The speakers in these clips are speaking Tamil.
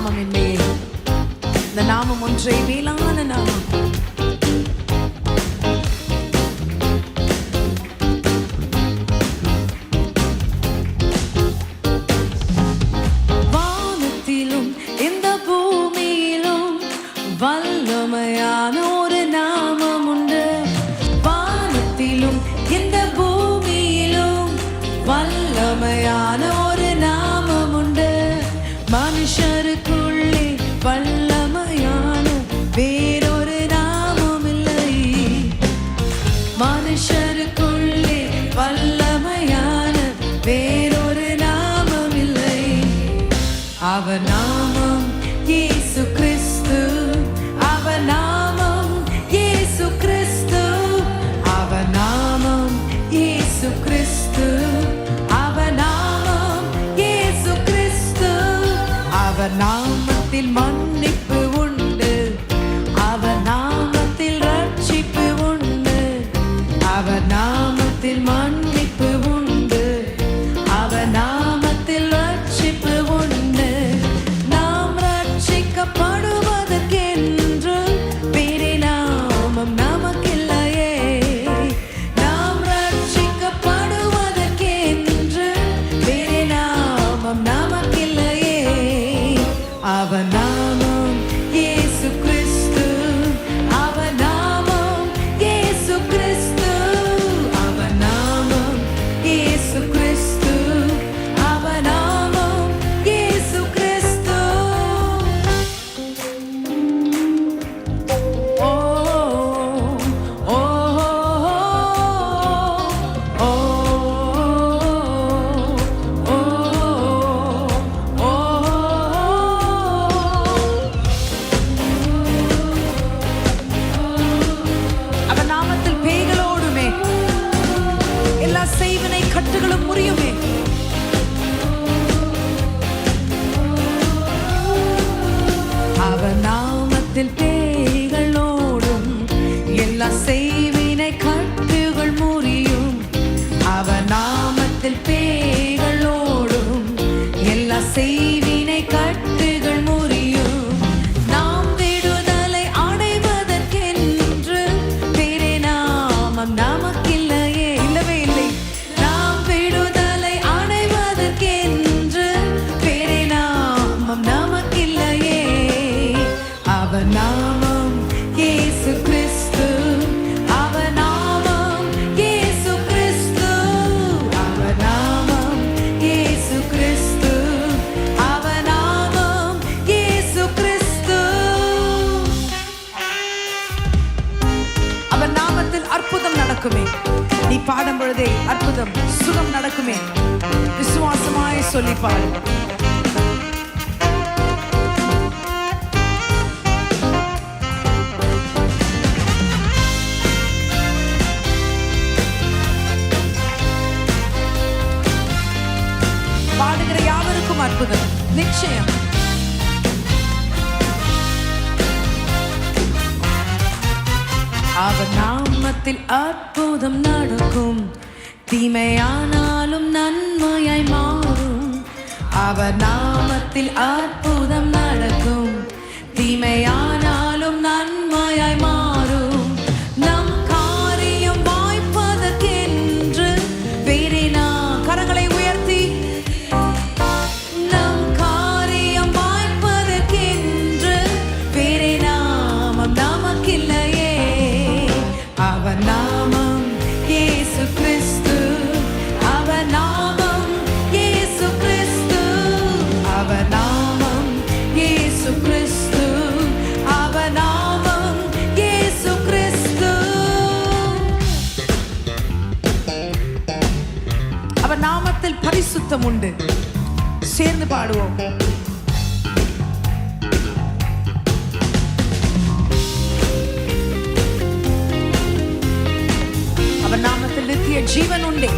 நாமம் என் இந்த நாமம் ஒன்றை மேலான நாமம். வானத்திலும் இந்த பூமியிலும் வல்லமையான ஒரு நாமம் உண்டு. வானத்திலும் இந்த பூ Maneşer I've a night. நடக்குமே. நீ பாடும் பொழுதே அற்புதம் சுகம் நடக்குமே. விசுவாசமாய் சொல்லிப்பார் பாடுகிற யாவருக்கும் அற்புதம். நிச்சயம். அவன் நான் நாமத்தில் அற்புதம் நடக்கும். தீமையானாலும் நன்மையாய் மாறும். அவர் நாமத்தில் அற்புதம் அவர் நாமத்தில் பரிசுத்தம் உண்டு. சேர்ந்து பாடுவோம். அவர் நாமத்தில் நித்திய ஜீவன் உண்டு.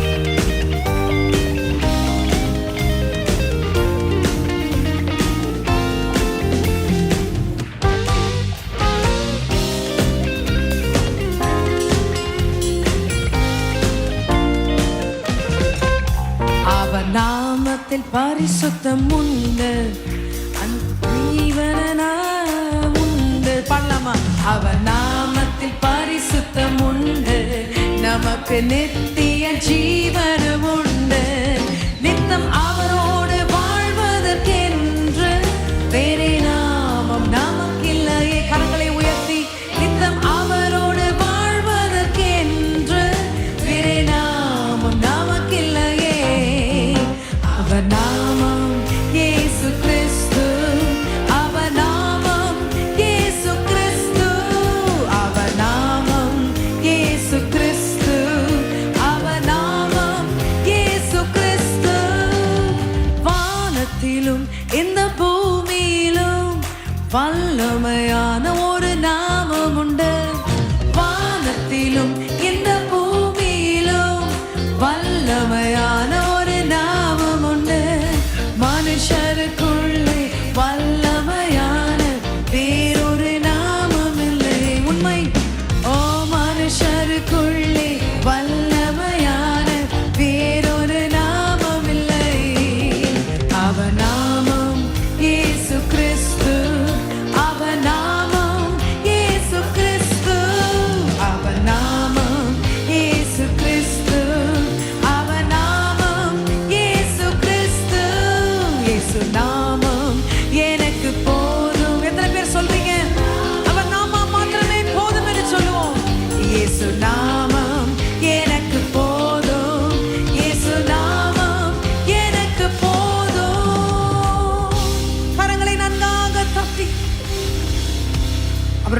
நாமத்தில் பரிசுத்தம் உண்டு. உண்டு. பண்ணலாமா அவர் நாமத்தில் பரிசுத்தம் உண்டு. நமக்கு நித்திய ஜீவன் இந்த பூமியிலும் வல்லமையான ஒரு நாமம் உண்டு வானத்திலும்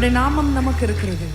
அவருடைய நாமம் நமக்கு இருக்கிறது.